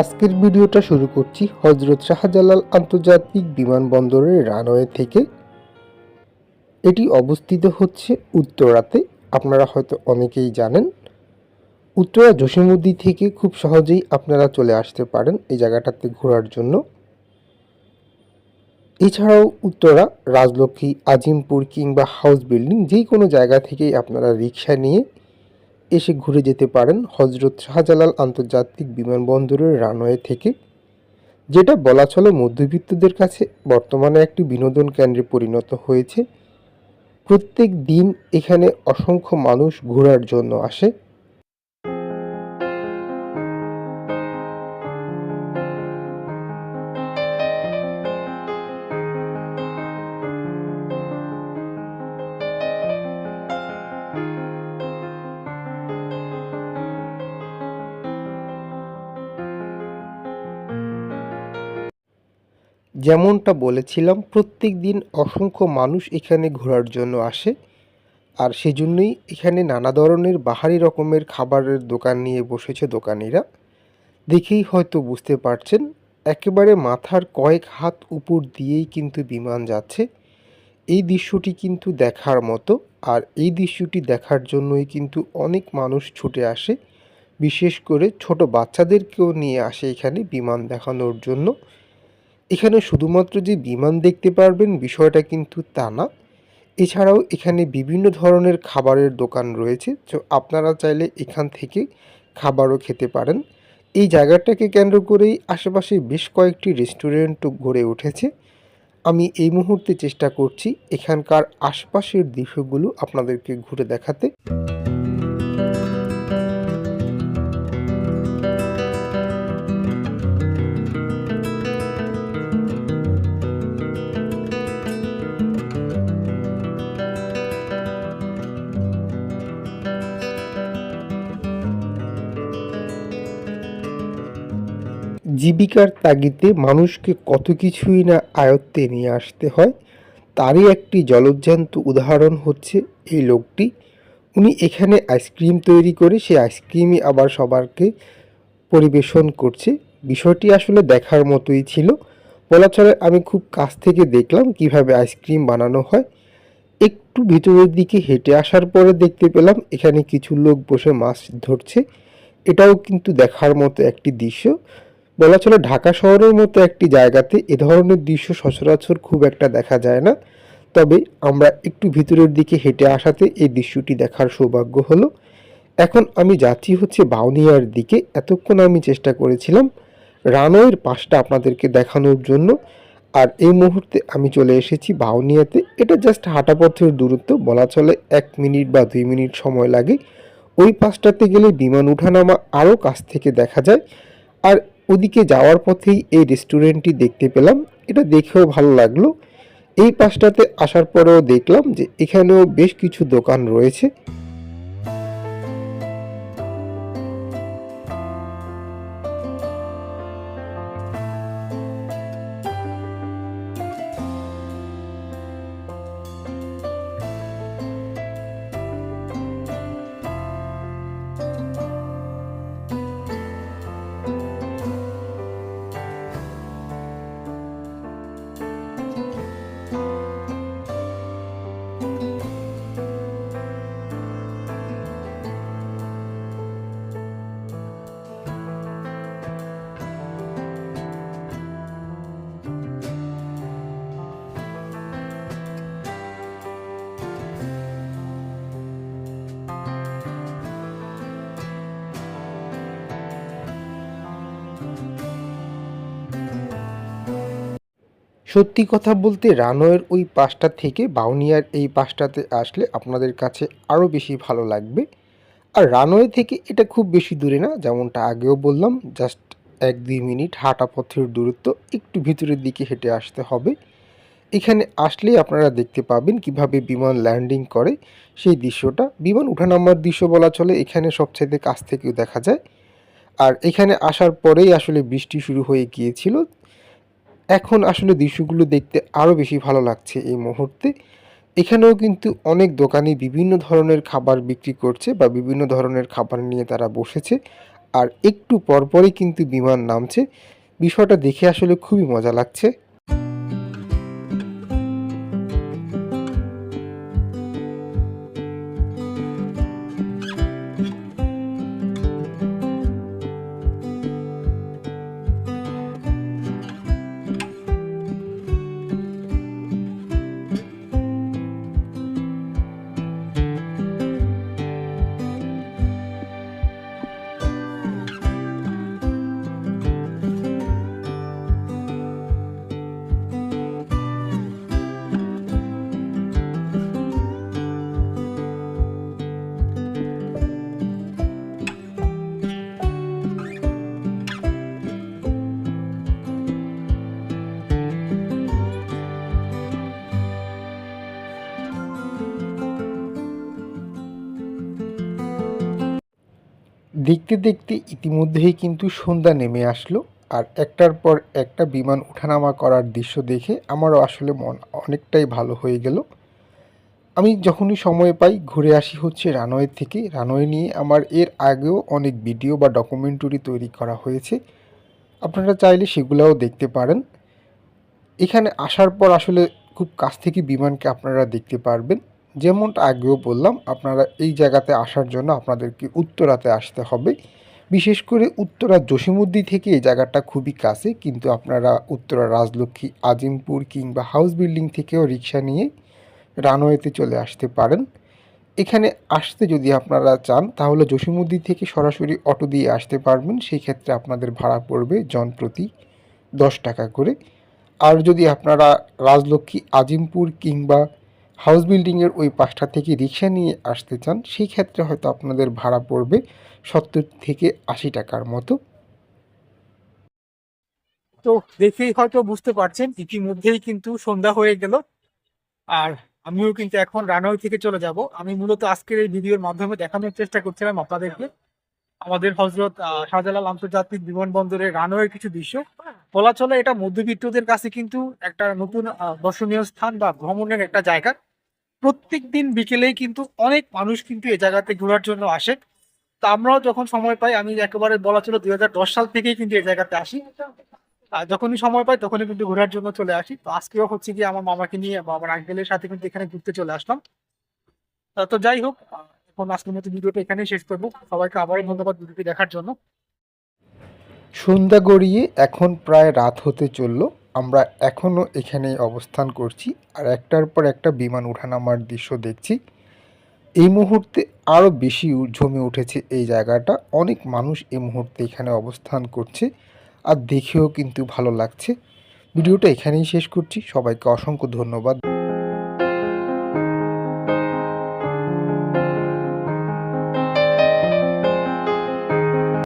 আজকের ভিডিওটা শুরু করছি হজরত শাহজালাল আন্তর্জাতিক বিমানবন্দরের রানওয়ে থেকে। এটি অবস্থিত হচ্ছে উত্তরাতে। আপনারা হয়তো অনেকেই জানেন, উত্তরা জসিমুদ্দি থেকে খুব সহজেই আপনারা চলে আসতে পারেন এই জায়গাটাতে ঘোরার জন্য। এছাড়াও উত্তরা, রাজলক্ষ্মী, আজিমপুর কিংবা হাউস বিল্ডিং যেই কোনো জায়গা থেকেই আপনারা রিক্সা নিয়ে এসে ঘুরে যেতে পারেন হজরত শাহজালাল আন্তর্জাতিক বিমানবন্দরের রানওয়ে থেকে, যেটা বলা চলে মধ্যবিত্তদের কাছে বর্তমানে একটি বিনোদন কেন্দ্রে পরিণত হয়েছে। প্রত্যেক দিন এখানে অসংখ্য মানুষ ঘোরার জন্য আসে। যেমনটা বলেছিলাম, প্রত্যেক দিন অসংখ্য মানুষ এখানে ঘোরার জন্য আসে। আর সেজন্যই এখানে নানা ধরনের বাহারি রকমের খাবারের দোকান নিয়ে বসেছে দোকানিরা। দেখেই হয়তো বুঝতে পারছেন, একেবারে মাথার কয়েক হাত উপর দিয়েই কিন্তু বিমান যাচ্ছে। এই দৃশ্যটি কিন্তু দেখার মতো, আর এই দৃশ্যটি দেখার জন্যই কিন্তু অনেক মানুষ ছুটে আসে। বিশেষ করে ছোট বাচ্চাদেরকেও নিয়ে আসে এখানে বিমান দেখানোর জন্য। এখানে শুধুমাত্র যে বিমান দেখতে পারবেন বিষয়টা কিন্তু তা না। এছাড়াও এখানে বিভিন্ন ধরনের খাবারের দোকান রয়েছে, তো আপনারা চাইলে এখান থেকে খাবারও খেতে পারেন। এই জায়গাটাকে কেন্দ্র করেই আশেপাশে বেশ কয়েকটি রেস্টুরেন্টও গড়ে উঠেছে। আমি এই মুহূর্তে চেষ্টা করছি এখানকার আশপাশের দৃশ্যগুলো আপনাদেরকে ঘুরে দেখাতে। জীবিকার তাগিদে মানুষকে কত কিছুই না আয়ত্তে নিয়ে আসতে হয়, তারই একটি জলজ্জান্ত উদাহরণ হচ্ছে এই লোকটি। উনি এখানে আইসক্রিম তৈরি করে সেই আইসক্রিমই আবার সবারকে পরিবেশন করছে। বিষয়টি আসলে দেখার মতোই ছিল। বলা চলে আমি খুব কাছ থেকে দেখলাম কীভাবে আইসক্রিম বানানো হয়। একটু ভিতরের দিকে হেঁটে আসার পরে দেখতে পেলাম এখানে কিছু লোক বসে মাছ ধরছে। এটাও কিন্তু দেখার মতো একটি দৃশ্য। বলা চলে ঢাকা শহরের মতো একটি জায়গাতে এ ধরনের দৃশ্য সচরাচর খুব একটা দেখা যায় না। তবে আমরা একটু ভিতরের দিকে হেঁটে আসাতে এই দৃশ্যটি দেখার সৌভাগ্য হলো। এখন আমি যাচ্ছি হচ্ছে বাউনিয়ার দিকে। এতক্ষণ আমি চেষ্টা করেছিলাম রানওয়ের পাশটা আপনাদেরকে দেখানোর জন্য। আর এই মুহূর্তে আমি চলে এসেছি বাউনিয়াতে। এটা জাস্ট হাঁটাপথের দূরত্ব। বলা চলে এক মিনিট বা দুই মিনিট সময় লাগে। ওই পাশটাতে গেলে বিমান উঠানামা আরও কাছ থেকে দেখা যায়। আর ওদিকে যাওয়ার পথেই এই রেস্টুরেন্টটি দেখতে পেলাম। এটা দেখেও ভালো লাগল। এই পাশটাতে আসার পরেও দেখলাম যে এখানেও বেশ কিছু দোকান রয়েছে। সত্যি কথা বলতে রানওয়ের ওই পাশটা থেকে বাউনিয়ার এই পাশটাতে আসলে আপনাদের কাছে আরও বেশি ভালো লাগবে। আর রানওয়ে থেকে এটা খুব বেশি দূরে না, যেমনটা আগেও বললাম জাস্ট এক দুই মিনিট হাঁটা পথের দূরত্ব, একটু ভিতরের দিকে হেঁটে আসতে হবে। এখানে আসলেই আপনারা দেখতে পাবেন কীভাবে বিমান ল্যান্ডিং করে সেই দৃশ্যটা। বিমান উঠানামার দৃশ্য বলা চলে, এখানে সবচাইতে কাছ থেকেও দেখা যায়। আর এখানে আসার পরেই আসলে বৃষ্টি শুরু হয়ে গিয়েছিল এখন আসলে দৃশ্যগুলো দেখতে আরও বেশি ভালো লাগছে এই মুহূর্তে। এখানেও কিন্তু অনেক দোকানি বিভিন্ন ধরনের খাবার বিক্রি করছে বা বিভিন্ন ধরনের খাবার নিয়ে তারা বসেছে। আর একটু পরপরই কিন্তু বিমান নামছে। বিষয়টা দেখে আসলে খুবই মজা লাগছে। দেখতে দেখতে ইতিমধ্যেই কিন্তু সন্ধ্যা নেমে আসলো আর একটার পর একটা বিমান উঠানামা করার দৃশ্য দেখে আমারও আসলে মন অনেকটাই ভালো হয়ে গেল। আমি যখনই সময় পাই ঘুরে আসি হচ্ছে রানওয়ে থেকে। রানওয়ে নিয়ে আমার এর আগেও অনেক ভিডিও বা ডকুমেন্টারি তৈরি করা হয়েছে। আপনারা চাইলে সেগুলোও দেখতে পারেন। এখানে আসার পর আসলে খুব কাছ থেকে বিমানকে আপনারা দেখতে পারবেন। যেমনটা আগেও বললাম, আপনারা এই জায়গাতে আসার জন্য আপনাদেরকে উত্তরাতে আসতে হবে। বিশেষ করে উত্তরা জসিমুদ্দি থেকে এই জায়গাটা খুবই কাছে, কিন্তু আপনারা উত্তরা রাজলক্ষ্মী, আজিমপুর কিংবা হাউস বিল্ডিং থেকেও রিক্সা নিয়ে রানওয়েতে চলে আসতে পারেন। এখানে আসতে যদি আপনারা চান, তাহলে জসিমুদ্দি থেকে সরাসরি অটো দিয়ে আসতে পারবেন। সেই ক্ষেত্রে আপনাদের ভাড়া পড়বে জনপ্রতি দশ টাকা করে। আর যদি আপনারা রাজলক্ষ্মী, আজিমপুর কিংবা হাউস বিল্ডিংয়ের ওই পাশটা থেকে রিক্সা নিয়ে আসতে চান সেই ক্ষেত্রে হয়তো আপনাদের ভাড়া পড়বে সত্তর থেকে আশি টাকার মতো। তো দেখেই হয়তো বুঝতে পারছেন, ইতিমধ্যেই কিন্তু সন্ধ্যা হয়ে গেল। আর আমিও কিন্তু এখন রানওয়ে থেকে চলে যাব। আমি মূলত আজকের এই ভিডিওর মাধ্যমে দেখানোর চেষ্টা করছিলাম আপনাদেরকে। আমাদের হজরত শাহজালাল আন্তর্জাতিক বিমানবন্দরের রানওয়ের কিছু দৃশ্য। বলা চলে এটা মধ্যবিত্তদের কাছে কিন্তু একটা নতুন দর্শনীয় স্থান বা ভ্রমণের একটা জায়গা। প্রত্যেক দিন বিকেলেই কিন্তু অনেক মানুষ কিন্তু এই জায়গাতে ঘোরার জন্য আসে। তো আমরাও যখন সময় পাই, আমি একেবারে বলা ছিল দু হাজার দশ সাল থেকেই কিন্তু এই জায়গাতে আসি। আর যখনই সময় পাই, তখনই কিন্তু ঘোরার জন্য চলে আসি। তো আজকেও হচ্ছে কি আমার মামাকে নিয়ে বা আমার আঙ্কেলের সাথে কিন্তু এখানে ঘুরতে চলে আসলাম। তো যাই হোক এখন আজকের মতো ভিডিওটা এখানেই শেষ করব। সবাইকে আবারও ধন্যবাদ ভিডিওটি দেখার জন্য। সন্ধ্যা গড়িয়ে এখন প্রায় রাত হতে চলল। আমরা এখনও এখানে অবস্থান করছি আর একটার পর একটা বিমান উঠানামার দৃশ্য দেখছি। এই মুহূর্তে আরও বেশি জমে উঠেছে এই জায়গাটা। অনেক মানুষ এই মুহূর্তে এখানে অবস্থান করছে আর দেখেও কিন্তু ভালো লাগছে। ভিডিওটা এখানেই শেষ করছি। সবাইকে অসংখ্য ধন্যবাদ।